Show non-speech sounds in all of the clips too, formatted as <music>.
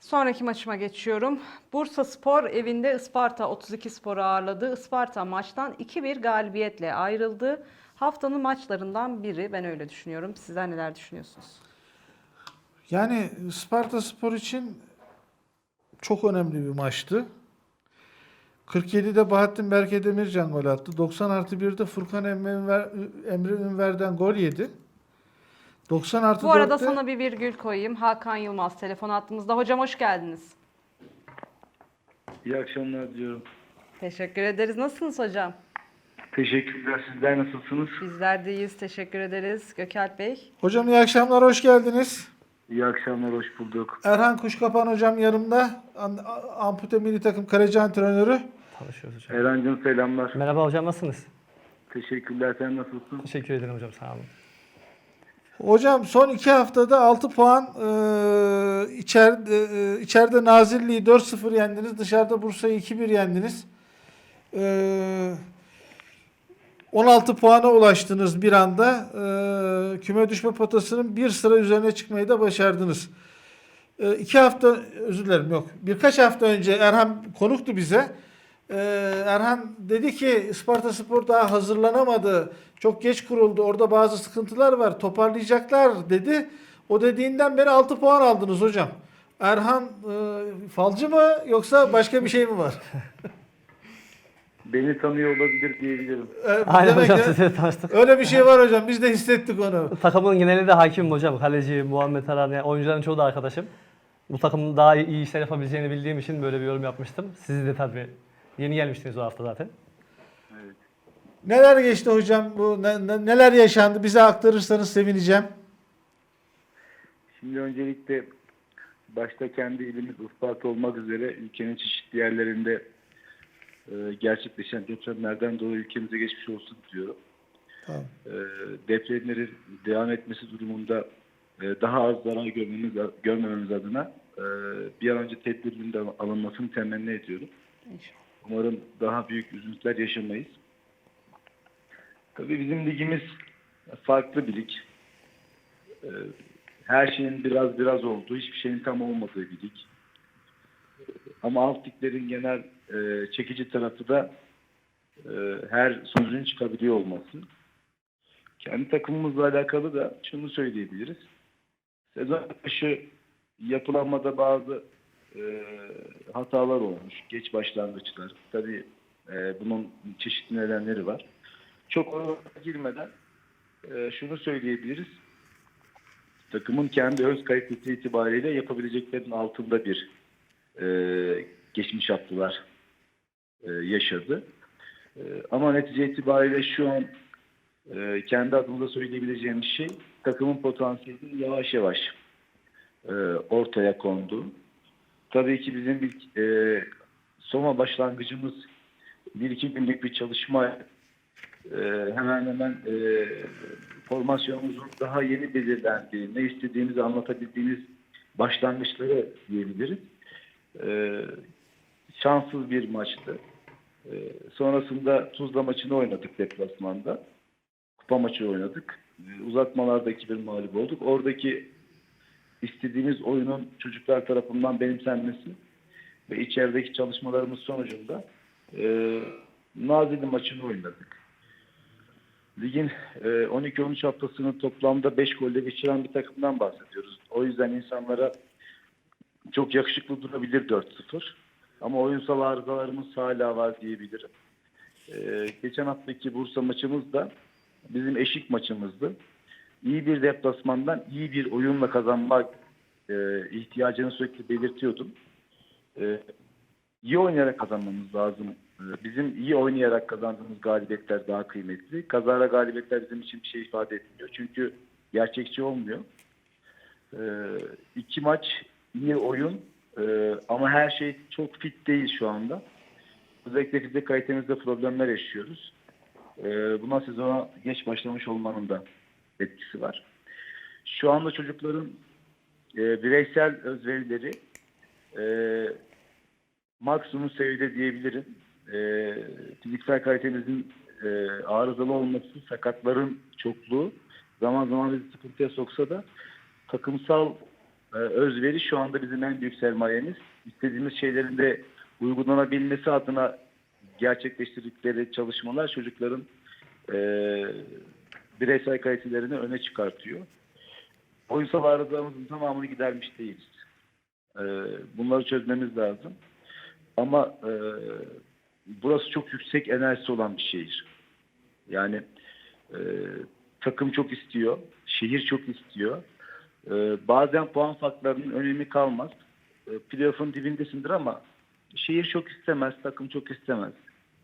Sonraki maçıma geçiyorum. Bursa Spor evinde Isparta 32 Spor'u ağırladı. Isparta maçtan 2-1 galibiyetle ayrıldı. Haftanın maçlarından biri ben öyle düşünüyorum. Sizler neler düşünüyorsunuz? Yani Sparta Spor için çok önemli bir maçtı. 47'de Bahattin Berke Demircan gol attı. 90 artı 1'de Furkan Emre, Emre Ünver'den gol yedi. 90 artı Bu arada 4'te sana bir virgül koyayım. Hakan Yılmaz telefon attığımızda. Hocam hoş geldiniz. İyi akşamlar diyorum. Teşekkür ederiz. Nasılsınız hocam? Teşekkürler. Sizler nasılsınız? Bizler de iyiyiz. Teşekkür ederiz. Gökalp Bey. Hocam iyi akşamlar, hoş geldiniz. İyi akşamlar, hoş bulduk. Erhan Kuşkapan hocam yanımda. An- Ampute milli takım kaleci antrenörü. Tanışıyoruz hocam. Erancım selamlar. Merhaba hocam nasılsınız? Teşekkürler. Sen nasılsın? Teşekkür ederim hocam sağ olun. Hocam son iki haftada 6 puan e, içeride, e, içeride Nazilli'yi 4-0 yendiniz. Dışarıda Bursa'yı 2-1 yendiniz. E, 16 puana ulaştınız bir anda. E, küme düşme potasının bir sıra üzerine çıkmayı da başardınız. E, iki hafta, özür dilerim yok. Birkaç hafta önce Erhan konuktu bize. Ee, Erhan dedi ki Isparta Spor daha hazırlanamadı. Çok geç kuruldu. Orada bazı sıkıntılar var. Toparlayacaklar dedi. O dediğinden beri 6 puan aldınız hocam. Erhan e, falcı mı yoksa başka bir şey mi var? <laughs> Beni tanıyor olabilir diyebilirim. Ee, Aynen demek hocam size tanıştık. öyle bir şey var hocam. Biz de hissettik onu. Takımın genelinde hakimim hocam. Kaleci, Muhammed Aran, yani oyuncuların çoğu da arkadaşım. Bu takımın daha iyi, iyi işler yapabileceğini bildiğim için böyle bir yorum yapmıştım. Sizi de tabii yeni gelmiştiniz o hafta zaten. Neler geçti hocam? Bu ne- ne- neler yaşandı? Bize aktarırsanız sevineceğim. Şimdi öncelikle başta kendi ilimiz Isparta olmak üzere ülkenin çeşitli yerlerinde e, gerçekleşen depremlerden dolayı ülkemize geçmiş olsun diyorum. Tamam. E, depremlerin devam etmesi durumunda e, daha az zarar görmemiz, görmememiz adına e, bir an önce tedbirinin alınmasını temenni ediyorum. Umarım daha büyük üzüntüler yaşamayız. Tabii bizim ligimiz farklı bir lig. Ee, Her şeyin biraz biraz olduğu, hiçbir şeyin tam olmadığı bir lig. Ama alt liglerin genel e, çekici tarafı da e, her sonucun çıkabiliyor olması. Kendi takımımızla alakalı da şunu söyleyebiliriz. Sezon başı yapılanmada bazı e, hatalar olmuş. Geç başlangıçlar. Tabii e, bunun çeşitli nedenleri var. Çok oralara girmeden e, şunu söyleyebiliriz. Takımın kendi öz kalitesi itibariyle yapabileceklerin altında bir e, geçmiş haftalar e, yaşadı. E, ama netice itibariyle şu an e, kendi adımıza söyleyebileceğim şey takımın potansiyelinin yavaş yavaş e, ortaya kondu. Tabii ki bizim ilk e, Soma başlangıcımız bir iki günlük bir çalışma e, hemen hemen e, formasyonumuzun daha yeni belirlendiği, ne istediğimizi anlatabildiğimiz başlangıçları diyebiliriz. E, şanssız bir maçtı. E, sonrasında Tuzla maçını oynadık deplasmanda. Kupa maçı oynadık. E, uzatmalarda 2-1 mağlup olduk. Oradaki istediğimiz oyunun çocuklar tarafından benimsenmesi ve içerideki çalışmalarımız sonucunda e, Nazilli maçını oynadık. Ligin e, 12-13 haftasını toplamda 5 golle geçiren bir takımdan bahsediyoruz. O yüzden insanlara çok yakışıklı durabilir 4-0. Ama oyunsal arızalarımız hala var diyebilirim. E, geçen haftaki Bursa maçımız da bizim eşik maçımızdı. İyi bir deplasmandan iyi bir oyunla kazanmak e, ihtiyacını sürekli belirtiyordum. E, iyi oynayarak kazanmamız lazım. E, bizim iyi oynayarak kazandığımız galibiyetler daha kıymetli. Kazara galibiyetler bizim için bir şey ifade etmiyor. Çünkü gerçekçi olmuyor. E, iki maç iyi oyun e, ama her şey çok fit değil şu anda. Özellikle fizik kalitemizde problemler yaşıyoruz. E, buna sezona geç başlamış olmanın da etkisi var. Şu anda çocukların e, bireysel özverileri e, maksimum seviyede diyebilirim. E, fiziksel kalitemizin e, arızalı olması, sakatların çokluğu zaman zaman bizi sıkıntıya soksa da takımsal e, özveri şu anda bizim en büyük sermayemiz. İstediğimiz şeylerin de uygulanabilmesi adına gerçekleştirdikleri çalışmalar çocukların e, bireysel kalitelerini öne çıkartıyor. Oyunsal arızalarımızın tamamını gidermiş değiliz. E, bunları çözmemiz lazım. Ama e, burası çok yüksek enerjisi olan bir şehir. Yani e, takım çok istiyor, şehir çok istiyor. E, bazen puan farklarının önemi kalmaz. E, playoff'un dibindesindir ama şehir çok istemez, takım çok istemez.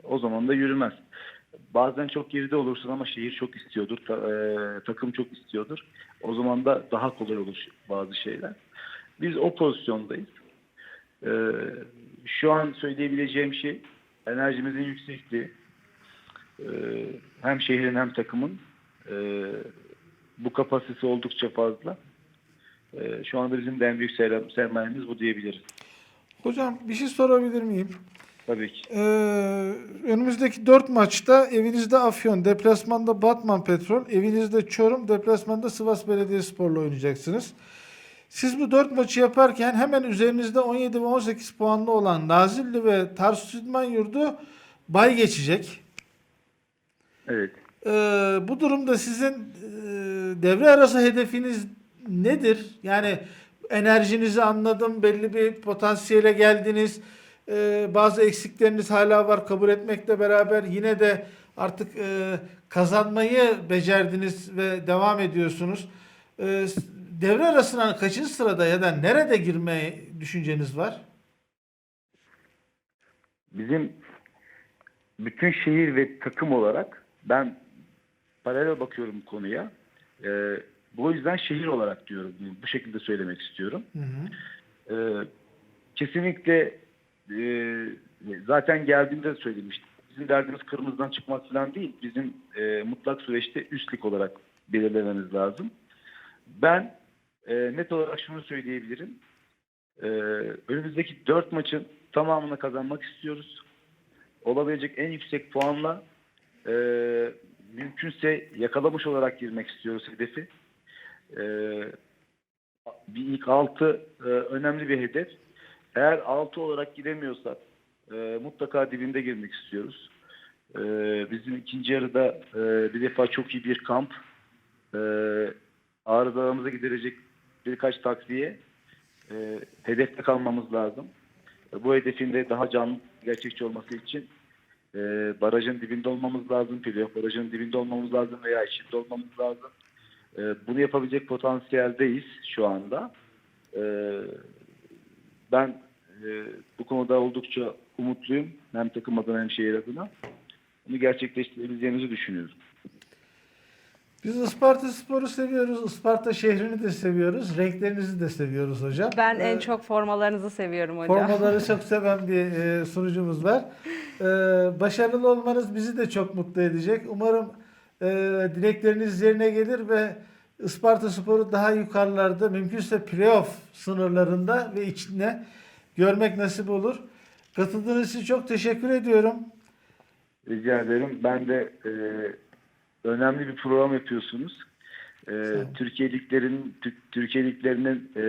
O zaman da yürümez. Bazen çok geride olursun ama şehir çok istiyordur, e, takım çok istiyordur. O zaman da daha kolay olur bazı şeyler. Biz o pozisyondayız. E, şu an söyleyebileceğim şey enerjimizin yüksekliği. E, hem şehrin hem takımın bu kapasitesi oldukça fazla. Şu anda bizim de en büyük ser- sermayemiz bu diyebiliriz. Hocam bir şey sorabilir miyim? Tabii ki. Ee, önümüzdeki 4 maçta evinizde Afyon, deplasmanda Batman Petrol, evinizde Çorum, deplasmanda Sivas Belediyespor'la oynayacaksınız. Siz bu 4 maçı yaparken hemen üzerinizde 17 ve 18 puanlı olan Nazilli ve Tarsus İdman Yurdu bay geçecek. Evet. Ee, bu durumda sizin e, devre arası hedefiniz nedir? Yani enerjinizi anladım, belli bir potansiyele geldiniz. Ee, bazı eksikleriniz hala var kabul etmekle beraber yine de artık e, kazanmayı becerdiniz ve devam ediyorsunuz. Ee, devre arasına kaçıncı sırada ya da nerede girme düşünceniz var? Bizim bütün şehir ve takım olarak ben paralel bakıyorum konuya. Ee, bu yüzden şehir olarak diyorum. Bu şekilde söylemek istiyorum. Hı hı. Ee, kesinlikle e, zaten geldiğimde de söylemiştim. Bizim derdimiz kırmızıdan çıkmak falan değil. Bizim e, mutlak süreçte üstlük olarak belirlememiz lazım. Ben e, net olarak şunu söyleyebilirim. E, önümüzdeki dört maçın tamamını kazanmak istiyoruz. Olabilecek en yüksek puanla e, mümkünse yakalamış olarak girmek istiyoruz hedefi. E, bir ilk altı e, önemli bir hedef. Eğer altı olarak giremiyorsak e, mutlaka dibinde girmek istiyoruz. E, bizim ikinci yarıda e, bir defa çok iyi bir kamp, e, arızalarımıza giderecek birkaç takviye, e, hedefte kalmamız lazım. E, bu hedefin de daha canlı, gerçekçi olması için e, barajın dibinde olmamız lazım, playoff barajın dibinde olmamız lazım veya içinde olmamız lazım. E, bunu yapabilecek potansiyeldeyiz şu anda. E, ben e, bu konuda oldukça umutluyum. Hem takım adına hem şehir adına. Bunu gerçekleştirebileceğimizi düşünüyorum. Biz Isparta Spor'u seviyoruz. Isparta şehrini de seviyoruz. Renklerinizi de seviyoruz hocam. Ben en Ee, çok formalarınızı seviyorum hocam. Formaları <laughs> çok seven bir e, sunucumuz var. E, başarılı olmanız bizi de çok mutlu edecek. Umarım e, dilekleriniz yerine gelir ve Isparta Spor'u daha yukarılarda mümkünse playoff sınırlarında ve içinde görmek nasip olur. Katıldığınız için çok teşekkür ediyorum. Rica ederim. Ben de e, önemli bir program yapıyorsunuz. E. Türkiye liglerin Tü- Türkiye liglerinin e,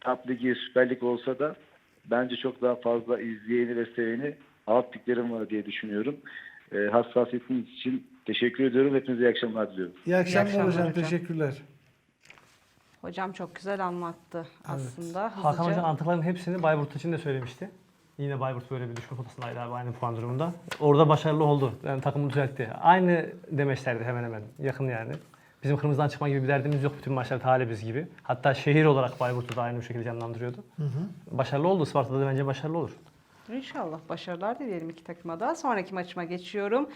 top ligi, süper lig olsa da bence çok daha fazla izleyeni ve seveni alt liglerim var diye düşünüyorum. E, hassasiyetiniz için teşekkür ediyorum. Hepinize iyi akşamlar diliyorum. İyi akşamlar, akşamlar hocam. hocam. Teşekkürler. Hocam çok güzel anlattı aslında. Hakan Hızlıca. Hoca'nın anlattıklarının hepsini Bayburt için de söylemişti. Yine Bayburt böyle bir düşme potasındaydı abi aynı puan durumunda. Orada başarılı oldu. Yani takımı düzeltti. Aynı demeçlerdi hemen hemen. Yakın yani. Bizim kırmızıdan çıkma gibi bir derdimiz yok bütün maçlar talibiz gibi. Hatta şehir olarak Bayburt'u da aynı bu şekilde canlandırıyordu. Başarılı oldu. Isparta'da da bence başarılı olur. İnşallah başarılar dileyelim iki takıma da. Sonraki maçıma geçiyorum.